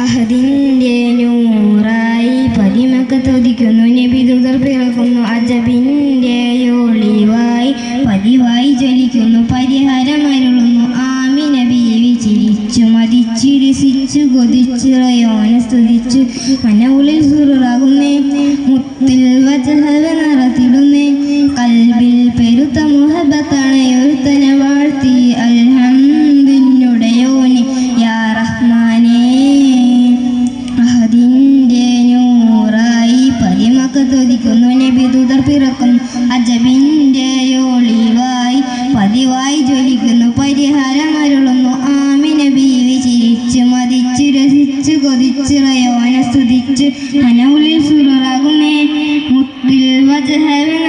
അഹദിന്റെ നൂറായി പതിമക്ക തൊതിക്കുന്നു നബി ദുതർ പിറക്കുന്നു. അജബിന്റെ ഒളിവായി പതിവായി ജ്വലിക്കുന്നു. പരിഹാരമരുളുന്നു ആമിന ബീവി ചിരിച്ചു മതിച്ചു രസിച്ചു കൊതിച്ചു റയോനെ സ്തുതിച്ചു. മനവുളിൽ സുറാകുന്നേ മുത്തിൽ വജഹവ നിറത്തിടുന്നേ. കൽബിൽ പെരുത്ത മുഹബത്തണയൊരുത്തനെ അജബിന്റെ ഒളിവായി പതിവായി ജ്വലിക്കുന്നു. പരിഹാരം അരുളുന്നു. ആമിന ബീവി ചിരിച്ചു മതിച്ചു രസിച്ചു കൊതിച്ചു റയോനെ സ്തുതിച്ചു. മനവുള്ളിൽ സുറാകുന്നേ മുത്തിൽ വജഹവ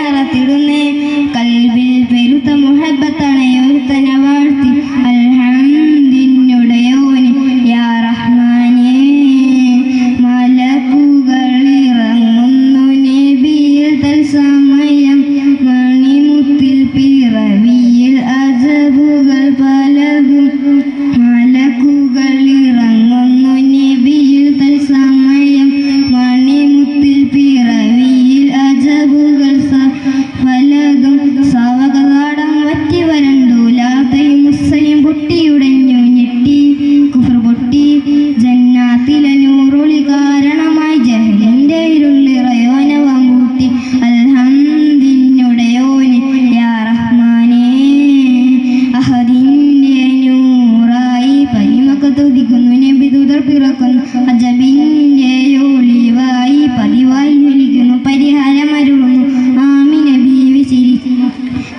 നിങ്ങൾ പിറക്കുന്നു അജബിന്റെ ഒളിവായി പതിവായി ജ്വലിക്കുന്നു പരിഹാരം അരുളുന്നു ആമിനെ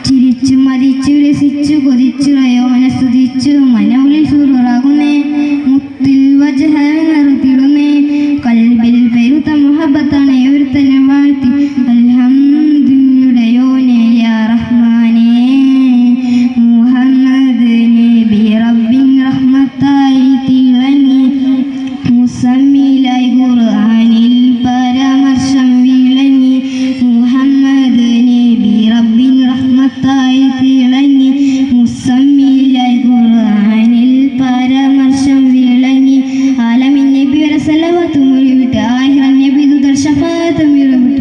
ചിരിച്ചു മരിച്ചു രസിച്ചു കൊതിച്ചു റയോമന സ്തുതിച്ചു മനവിളി സുറുറാകുന്നേ മുത്തിൽ വജഹ കൽബിൽ പെരുത്ത മുഹബത്താണ് ഒരു തന്നെ വാഴ്ത്തി মেয়েরা